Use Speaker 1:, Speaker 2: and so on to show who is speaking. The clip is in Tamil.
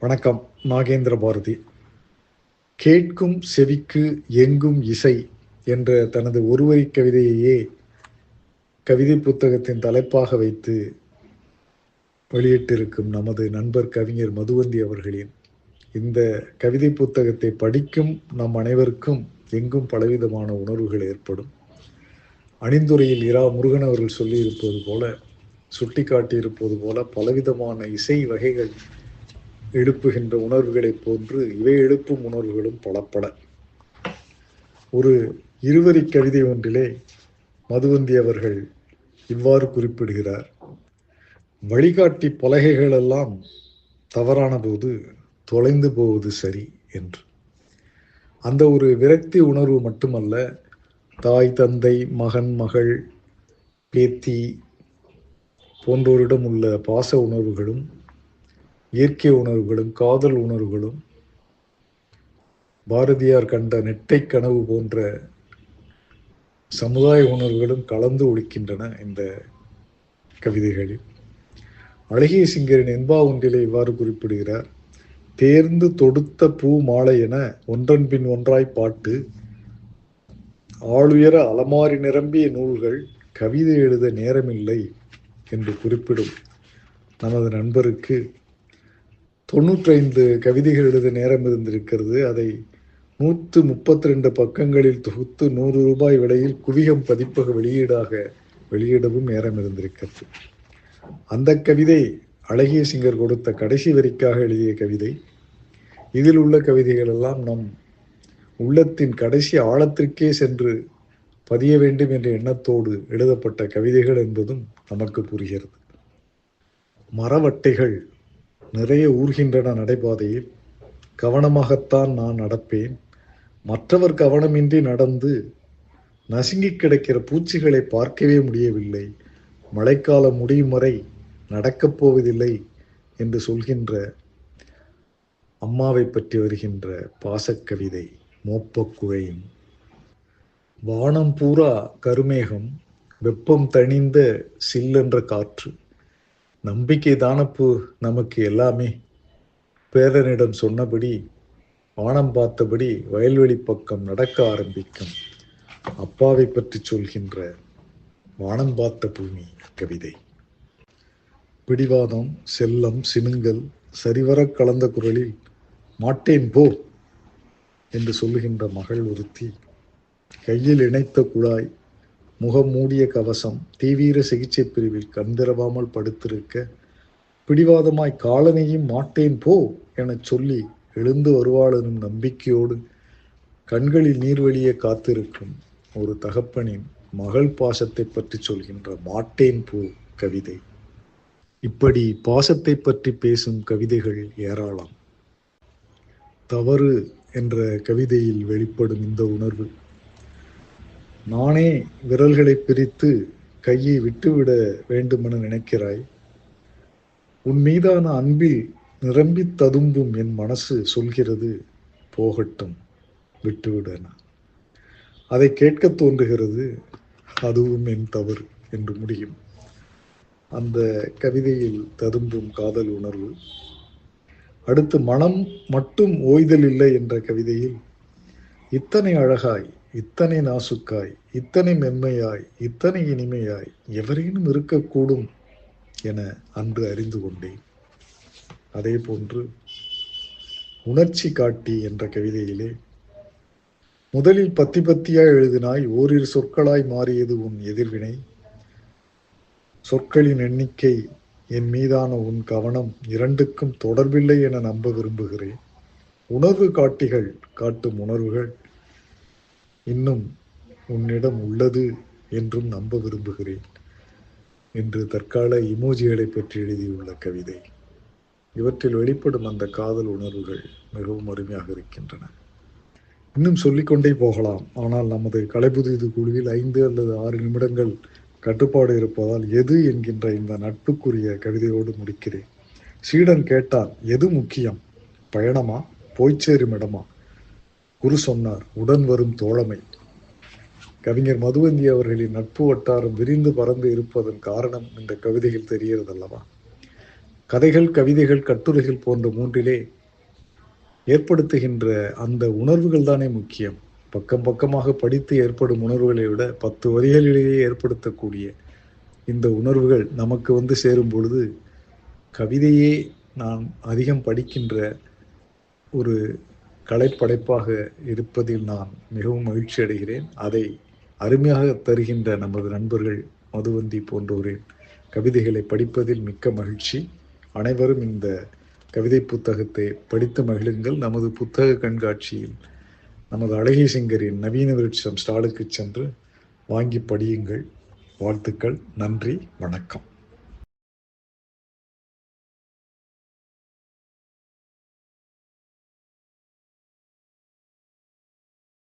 Speaker 1: வணக்கம் நாகேந்திர பாரதி. கேட்கும் செவிக்கு எங்கும் இசை என்ற தனது ஒருவரி கவிதையையே கவிதை புத்தகத்தின் தலைப்பாக வைத்து வெளியிட்டிருக்கும் நமது நண்பர் கவிஞர் மதுவந்தி அவர்களின் இந்த கவிதை புத்தகத்தை படிக்கும் நம் அனைவருக்கும் எங்கும் பலவிதமான உணர்வுகள் ஏற்படும். அணிந்துரையில் இரா முருகன் அவர்கள் சொல்லியிருப்பது போல சுட்டி காட்டியிருப்பது போல பலவிதமான இசை வகைகள் எழுப்புகின்ற உணர்வுகளைப் போன்று இவை எழுப்பும் உணர்வுகளும் பலப்பட. ஒரு இருவரி கவிதை ஒன்றிலே மதுவந்தி அவர்கள் இவ்வாறு குறிப்பிடுகிறார். வழிகாட்டி பலகைகள் எல்லாம் தவறான போது தொலைந்து போவது சரி என்று. அந்த ஒரு விரக்தி உணர்வு மட்டுமல்ல தாய் தந்தை மகன் மகள் பேத்தி போன்றோரிடம் உள்ள பாச உணர்வுகளும் இயற்கை உணர்வுகளும் காதல் உணர்வுகளும் பாரதியார் கண்ட நெட்டை கனவு போன்ற சமுதாய உணர்வுகளும் கலந்து ஒழிக்கின்றன இந்த கவிதைகளில். அழகிய சிங்கரின் என்பா ஒன்றிலே இவ்வாறு குறிப்பிடுகிறார் தேர்ந்து தொடுத்த பூ மாலை என ஒன்றன் பின் ஒன்றாய் பாட்டு ஆளுயர அலமாரி நிரம்பிய நூல்கள் கவிதை எழுத நேரமில்லை என்று குறிப்பிடும் நமது நண்பருக்கு தொண்ணூற்றைந்து கவிதைகள் எழுத நேரம் இருந்திருக்கிறது. அதை நூற்று முப்பத்தி ரெண்டு பக்கங்களில் தொகுத்து நூறு ரூபாய் விலையில் குவியம் பதிப்பக வெளியீடாக வெளியிடவும் நேரம் இருந்திருக்கிறது. அந்த கவிதை அழகிய சிங்கர் கொடுத்த கடைசி வரிக்காக எழுதிய கவிதை. இதில் உள்ள கவிதைகள் எல்லாம் நம் உள்ளத்தின் கடைசி ஆழத்திற்கே சென்று பதிய வேண்டும் என்ற எண்ணத்தோடு எழுதப்பட்ட கவிதைகள் என்பதும் நமக்கு புரிகிறது. மரவட்டைகள் நிறைய ஊர்கின்றன நடைபாதையில். கவனமாகத்தான் நான் நடப்பேன். மற்றவர் கவனமின்றி நடந்து நசுங்கி கிடக்கிற பூச்சிகளை பார்க்கவே முடியவில்லை. மழைக்காலம் முடியும் வரை நடக்கப் போவதில்லை என்று சொல்கின்ற அம்மாவை பற்றி வருகின்ற பாசக்கவிதை மோப்பக்குழையும் வானம் பூரா கருமேகம் வெப்பம் தணிந்த சில்லென்ற காற்று. நம்பிக்கை தானப்பு நமக்கு எல்லாமே? பேரனிடம் சொன்னபடி வானம் பார்த்தபடி வயல்வெளி பக்கம் நடக்க ஆரம்பிக்கும். அப்பாவை பற்றி சொல்கின்ற வானம் பார்த்த பூமி கவிதை. பிடிவாதம் செல்லம் சினுங்கல் சரிவர கலந்த குரலில் மாட்டேன் போ என்று சொல்லுகின்ற மகள் ஒருத்தி கையில் இணைத்த குழாய் முகம் மூடிய கவசம் தீவிர சிகிச்சை பிரிவில் கண்திரவாமல் படுத்திருக்க பிடிவாதமாய் காலனையும் மாட்டேன் போ எனச் சொல்லி எழுந்து வருவாள் எனும் நம்பிக்கையோடு கண்களில் நீர்வழியே காத்திருக்கும் ஒரு தகப்பனின் மகள் பாசத்தை பற்றி சொல்கின்ற மாட்டேன் போ கவிதை. இப்படி பாசத்தை பற்றி பேசும் கவிதைகள் ஏராளம். தவறு என்ற கவிதையில் வெளிப்படும் இந்த உணர்வு நானே விரல்களை பிரித்து கையை விட்டுவிட வேண்டுமென நினைக்கிறாய். உன் மீதான அன்பில் நிரம்பி ததும்பும் என் மனசு சொல்கிறது போகட்டும் விட்டுவிட அதை கேட்க தோன்றுகிறது அதுவும் என் தவறு என்று முடியும். அந்த கவிதையில் ததும்பும் காதல் உணர்வு. அடுத்து மனம் மட்டும் ஓய்தல் இல்லை என்ற கவிதையில் இத்தனை அழகாய் இத்தனை நாசுக்காய் இத்தனை மென்மையாய் இத்தனை இனிமையாய் எவரேனும் இருக்கக்கூடும் என அன்று அறிந்து கொண்டேன். அதே போன்று உணர்ச்சி காட்டி என்ற கவிதையிலே முதலில் பத்தி பத்தியாய் எழுதினாய் ஓரிரு சொற்களாய் மாறியது உன் எதிர்வினை. சொற்களின் எண்ணிக்கை என் மீதான உன் கவனம் இரண்டுக்கும் தொடர்பில்லை என நம்ப விரும்புகிறேன். உணர்வு காட்டிகள் காட்டும் உணர்வுகள். இன்னும் உன்னிடம் உள்ளது என்றும் நம்ப விரும்புகிறேன் என்று தற்கால இமோஜிகளை பற்றி எழுதியுள்ள கவிதை. இவற்றில் வெளிப்படும் அந்த காதல் உணர்வுகள் மிகவும் அருமையாக இருக்கின்றன. இன்னும் சொல்லிக்கொண்டே போகலாம். ஆனால் நமது கலைபுதிது குழுவில் ஐந்து அல்லது ஆறு நிமிடங்கள் கட்டுப்பாடு இருப்பதால் எது என்கின்ற இந்த நட்புக்குரிய கவிதையோடு முடிக்கிறேன். சீடன் கேட்டான் எது முக்கியம்? பயணமா? போய்ச்சேரும் இடமா? குரு சொன்னார் உடன் வரும் தோழமை. கவிஞர் மதுவந்தி அவர்களின் நட்பு வட்டாரம் விரிந்து பறந்து இருப்பதன் காரணம் இந்த கவிதையில் தெரிகிறது அல்லவா கதைகள் கவிதைகள் கட்டுரைகள் போன்ற மூன்றிலே ஏற்படுத்துகின்ற அந்த உணர்வுகள் தானே முக்கியம். பக்கம் பக்கமாக படித்து ஏற்படும் உணர்வுகளை விட பத்து வரிகளிலேயே ஏற்படுத்தக்கூடிய இந்த உணர்வுகள் நமக்கு வந்து சேரும் பொழுது கவிதையே நான் அதிகம் படிக்கின்ற ஒரு கலைப்படைப்பாக இருப்பதில் நான் மிகவும் மகிழ்ச்சி அடைகிறேன். அதை அருமையாக தருகின்ற நமது நண்பர்கள் மதுவந்தி போன்றோரின் கவிதைகளை படிப்பதில் மிக்க மகிழ்ச்சி. அனைவரும் இந்த கவிதை புத்தகத்தை படித்து மகிழுங்கள். நமது புத்தக கண்காட்சியில் நமது அழகி சிங்கரின் நவீன விருட்சம் ஸ்டாலுக்கு சென்று வாங்கி படியுங்கள். வாழ்த்துக்கள். நன்றி. வணக்கம்.